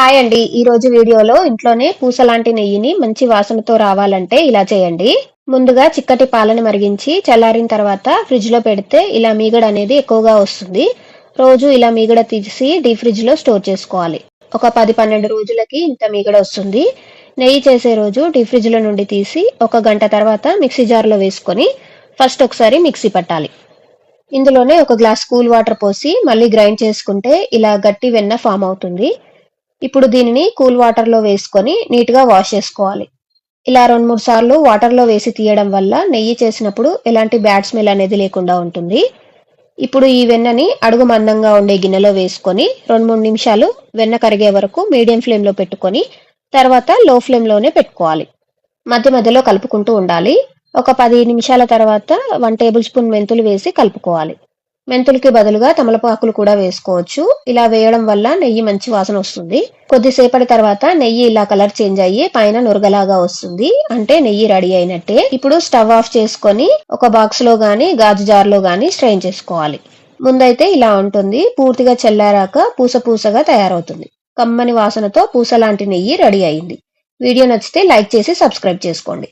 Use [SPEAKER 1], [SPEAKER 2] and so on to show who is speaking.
[SPEAKER 1] Hi అండి. ఈ రోజు వీడియోలో ఇంట్లోనే పూస లాంటి నెయ్యిని మంచి వాసనతో రావాలంటే ఇలా చేయండి. ముందుగా చిక్కటి పాలను మరిగించి చల్లారిన తర్వాత ఫ్రిడ్జ్లో పెడితే ఇలా మీగడ అనేది ఎక్కువగా వస్తుంది. రోజు ఇలా మీగడ తీసి డీ ఫ్రిడ్జ్లో స్టోర్ చేసుకోవాలి. ఒక పది పన్నెండు రోజులకి ఇంత మీగడ వస్తుంది. నెయ్యి చేసే రోజు డీ ఫ్రిడ్జ్లో నుండి తీసి ఒక గంట తర్వాత మిక్సీ జార్లో వేసుకొని ఫస్ట్ ఒకసారి మిక్సీ పట్టాలి. ఇందులోనే ఒక గ్లాస్ కూల్ వాటర్ పోసి మళ్ళీ గ్రైండ్ చేసుకుంటే ఇలా గట్టి వెన్న ఫామ్ అవుతుంది. ఇప్పుడు దీనిని కూల్ వాటర్లో వేసుకొని నీట్గా వాష్ చేసుకోవాలి. ఇలా రెండు మూడు సార్లు వాటర్లో వేసి తీయడం వల్ల నెయ్యి చేసినప్పుడు ఎలాంటి బ్యాడ్ స్మెల్ అనేది లేకుండా ఉంటుంది. ఇప్పుడు ఈ వెన్నని అడుగు మందంగా ఉండే గిన్నెలో వేసుకొని రెండు మూడు నిమిషాలు వెన్న కరిగే వరకు మీడియం ఫ్లేమ్లో పెట్టుకొని తర్వాత లో ఫ్లేమ్లోనే పెట్టుకోవాలి. మధ్య మధ్యలో కలుపుకుంటూ ఉండాలి. ఒక పది నిమిషాల తర్వాత వన్ టేబుల్ స్పూన్ మెంతులు వేసి కలుపుకోవాలి. మెంతులకి బదులుగా తమలపాకులు కూడా వేసుకోవచ్చు. ఇలా వేయడం వల్ల నెయ్యి మంచి వాసన వస్తుంది. కొద్దిసేపటి తర్వాత నెయ్యి ఇలా కలర్ చేంజ్ అయ్యి పైన నురగలాగా వస్తుంది. అంటే నెయ్యి రెడీ అయినట్టే. ఇప్పుడు స్టవ్ ఆఫ్ చేసుకొని ఒక బాక్స్లో గాని గాజు జార్లో గాని స్ట్రెయిన్ చేసుకోవాలి. ముందైతే ఇలా ఉంటుంది. పూర్తిగా చల్లారాక పూస పూసగా తయారవుతుంది. కమ్మని వాసనతో పూస లాంటి నెయ్యి రెడీ అయింది. వీడియో నచ్చితే లైక్ చేసి సబ్స్క్రైబ్ చేసుకోండి.